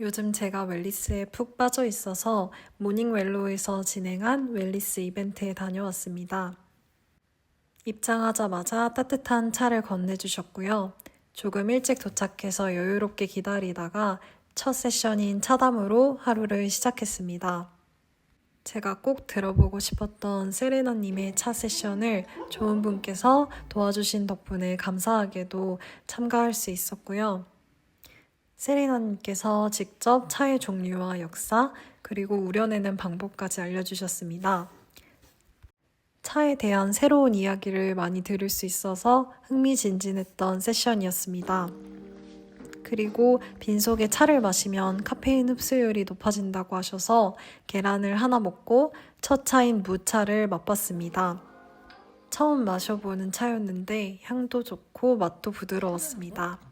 요즘 제가 웰리스에 푹 빠져 있어서 모닝웰로에서 진행한 웰리스 이벤트에 다녀왔습니다. 입장하자마자 따뜻한 차를 건네주셨고요. 조금 일찍 도착해서 여유롭게 기다리다가 첫 세션인 차담으로 하루를 시작했습니다. 제가 꼭 들어보고 싶었던 세레나님의 차 세션을 좋은 분께서 도와주신 덕분에 감사하게도 참가할 수 있었고요. 세레나님께서 직접 차의 종류와 역사, 그리고 우려내는 방법까지 알려주셨습니다. 차에 대한 새로운 이야기를 많이 들을 수 있어서 흥미진진했던 세션이었습니다. 그리고 빈속에 차를 마시면 카페인 흡수율이 높아진다고 하셔서 계란을 하나 먹고 첫 차인 무차를 맛봤습니다. 처음 마셔보는 차였는데 향도 좋고 맛도 부드러웠습니다.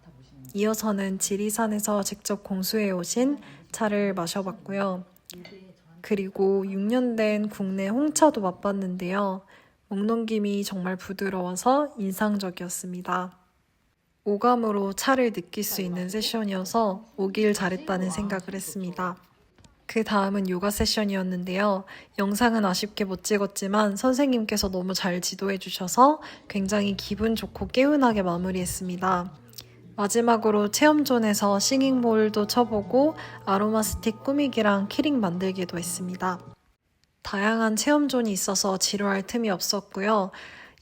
이어서는 지리산에서 직접 공수해 오신 차를 마셔봤고요. 그리고 6년 된 국내 홍차도 맛봤는데요. 목넘김이 정말 부드러워서 인상적이었습니다. 오감으로 차를 느낄 수 있는 세션이어서 오길 잘했다는 생각을 했습니다. 그 다음은 요가 세션이었는데요. 영상은 아쉽게 못 찍었지만 선생님께서 너무 잘 지도해 주셔서 굉장히 기분 좋고 개운하게 마무리했습니다. 마지막으로 체험존에서 싱잉볼도 쳐보고 아로마 스틱 꾸미기랑 키링 만들기도 했습니다. 다양한 체험존이 있어서 지루할 틈이 없었고요.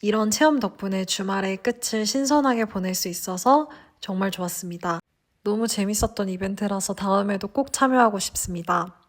이런 체험 덕분에 주말의 끝을 신선하게 보낼 수 있어서 정말 좋았습니다. 너무 재밌었던 이벤트라서 다음에도 꼭 참여하고 싶습니다.